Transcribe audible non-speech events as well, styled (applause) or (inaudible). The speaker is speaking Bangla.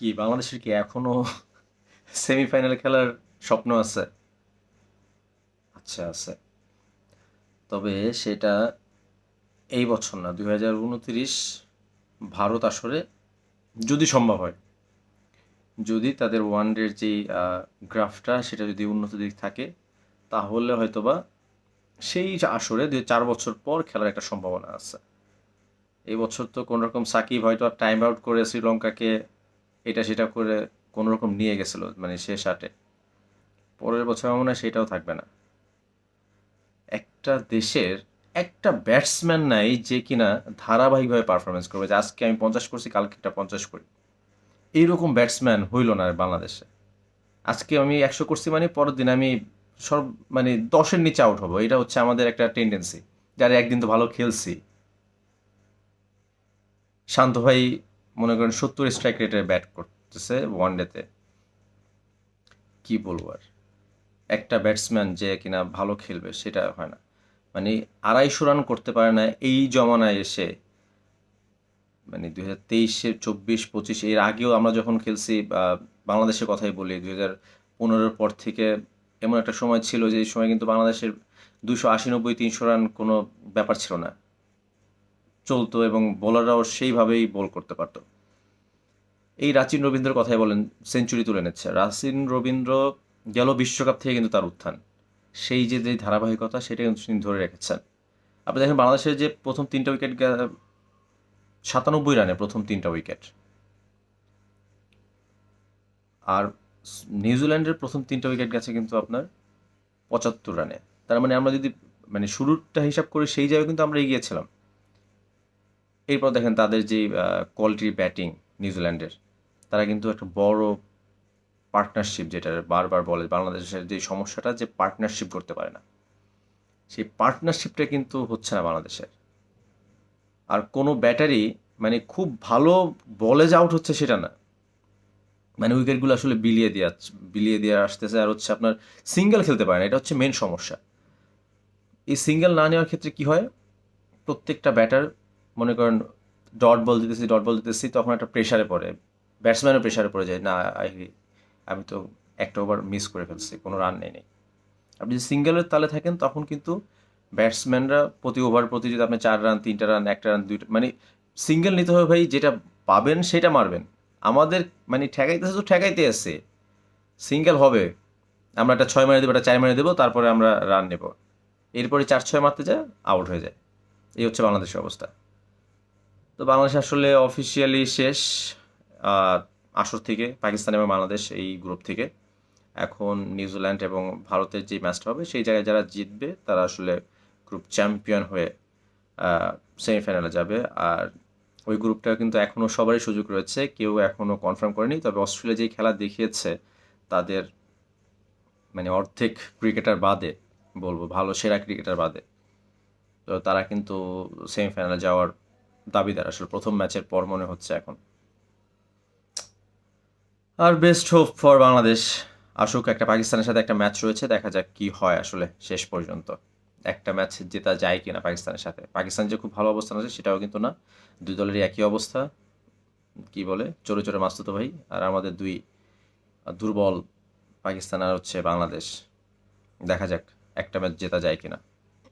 কি, বাংলাদেশের কি এখনও (laughs) সেমিফাইনাল খেলার স্বপ্ন আছে? আচ্ছা আছে। তবে সেটা এই বছর না, দুই হাজার উনত্রিশ ভারত আসরে যদি সম্ভব হয়, যদি তাদের ওয়ানডের যে গ্রাফটা সেটা যদি উন্নত দিক থাকে, তাহলে হয়তোবা সেই আসরে দুই, চার বছর পর খেলার একটা সম্ভাবনা আছে। এই বছর তো কোনো রকম সাকিব হয়তো টাইম আউট করে শ্রীলঙ্কাকে এটা সেটা করে কোনো রকম নিয়ে গেছিল মানে শেষ আটে পরের বছর আমার মনে হয় সেটাও থাকবে না। একটা দেশের একটা ব্যাটসম্যান নাই যে কিনা ধারাবাহিকভাবে পারফরমেন্স করবে, যে আজকে আমি পঞ্চাশ করছি কালকে একটা পঞ্চাশ করি। এইরকম ব্যাটসম্যান হইল না বাংলাদেশে। আজকে আমি একশো করছি মানে পরের দিন আমি সব মানে দশের নিচে আউট হব। এটা হচ্ছে আমাদের একটা টেন্ডেন্সি যারা একদিন তো ভালো খেলছি। শান্ত ভাই মনে করেন সত্তর স্ট্রাইক রেটে ব্যাট করতেছে ওয়ান ডেতে কি বলব আর? একটা ব্যাটসম্যান যে কিনা ভালো খেলবে সেটা হয় না। মানে আড়াইশো রান করতে পারে না এই জমানায় এসে। মানে দুই হাজার তেইশে চব্বিশ, পঁচিশ, এর আগেও আমরা যখন খেলছি বাংলাদেশের কথাই বলি দুই হাজার পনেরোর পর থেকে এমন একটা সময় ছিল যে সময় কিন্তু বাংলাদেশের দুশো আশি, নব্বই, তিনশো রান কোনো ব্যাপার ছিল না। চলতো এবং বোলাররাও সেইভাবেই বল করতে পারত। এই রাচিন রবীন্দ্রের কথাই বলেন সেঞ্চুরি তুলে নিচ্ছে। রাচিন রবীন্দ্র গেল বিশ্বকাপ থেকে কিন্তু তার উত্থান। সেই যে যে ধারাবাহিকতা সেটা কিন্তু তিনি ধরে রেখেছেন। আপনি দেখেন, বাংলাদেশের যে প্রথম তিনটা উইকেট সাতানব্বই রানে প্রথম তিনটা উইকেট আর নিউজিল্যান্ডের প্রথম তিনটা উইকেট গেছে কিন্তু আপনার পঁচাত্তর রানে। তার মানে আমরা যদি মানে শুরুটা হিসাব করি, সেই জায়গায় কিন্তু আমরা এগিয়েছিলাম এরপর দেখেন তাদের যে কোয়ালিটির ব্যাটিং নিউজিল্যান্ডের তারা কিন্তু একটা বড় পার্টনারশিপ যেটা বারবার বলে বাংলাদেশের যে সমস্যাটা যে পার্টনারশিপ করতে পারে না। সেই পার্টনারশিপটা কিন্তু হচ্ছে না বাংলাদেশের। আর কোনো ব্যাটারি মানে খুব ভালো বলে যে আউট হচ্ছে সেটা না। মানে উইকেটগুলো আসলে বিলিয়ে দিয়ে বিলিয়ে দিয়ে আসতেছে আর হচ্ছে আপনার সিঙ্গেল খেলতে পারে না, এটা হচ্ছে মেন সমস্যা। এই সিঙ্গেল না নেওয়ার ক্ষেত্রে কি হয়? প্রত্যেকটা ব্যাটার মনে করেন ডট বল দিতেছি ডট বল দিতেছি, তখন একটা প্রেশারে পড়ে। ব্যাটসম্যানও প্রেশারে পড়ে যায়, না আমি তো একটা ওভার মিস করে ফেলছি, কোনো রান নেই নেই। আপনি যদি সিঙ্গেলের তালে থাকেন, তখন কিন্তু ব্যাটসম্যানরা প্রতি ওভার প্রতি যদি আপনি চার রান তিনটা রান একটা রান দুইটা মানে সিঙ্গেল নিতে হবে ভাই, যেটা পাবেন সেটা মারবেন। আমাদের মানে ঠেকাইতেছে তো ঠেকাইতে আসছে সিঙ্গেল হবে, আমরা একটা ছয় মারে দেবো, একটা চার মারে দেবো, তারপরে আমরা রান নেব। এরপরে চার ছয় মারতে যায় আউট হয়ে যায়। এই হচ্ছে বাংলাদেশের অবস্থা। তো বাংলাদেশ আসলে অফিসিয়ালি শেষ আসর থেকে, পাকিস্তান এবং বাংলাদেশ এই গ্রুপ থেকে। এখন নিউজিল্যান্ড এবং ভারতের যে ম্যাচটা হবে, সেই জায়গায় যারা জিতবে, তারা আসলে গ্রুপ চ্যাম্পিয়ন হয়ে সেমিফাইনালে যাবে। আর ওই গ্রুপটা কিন্তু এখনও সবারই সুযোগ রয়েছে। কেউ এখনও কনফার্ম করেনি। তবে অস্ট্রেলিয়া যেই খেলা দেখিয়েছে, তাদের মানে অর্ধেক ক্রিকেটার বাদে, বলব ভালো সেরা ক্রিকেটার বাদে। তো তারা কিন্তু সেমিফাইনালে যাওয়ার দাবিদার আসলে প্রথম ম্যাচের পর মনে হচ্ছে এখন। আর বেস্ট হোপ ফর বাংলাদেশ। আসুক, একটা পাকিস্তানের সাথে একটা ম্যাচ রয়েছে, দেখা যাক কি হয় আসলে শেষ পর্যন্ত। একটা ম্যাচ জেতা যায় কিনা পাকিস্তানের সাথে। পাকিস্তান যে খুব ভালো অবস্থান আছে সেটাও কিন্তু না। দুই দলেরই একই অবস্থা। কি বলে? চোরে চোরে মাস্তুতো ভাই। আর আমাদের দুই দুর্বল পাকিস্তান আর হচ্ছে বাংলাদেশ। দেখা যাক একটা ম্যাচ জেতা যায় কিনা।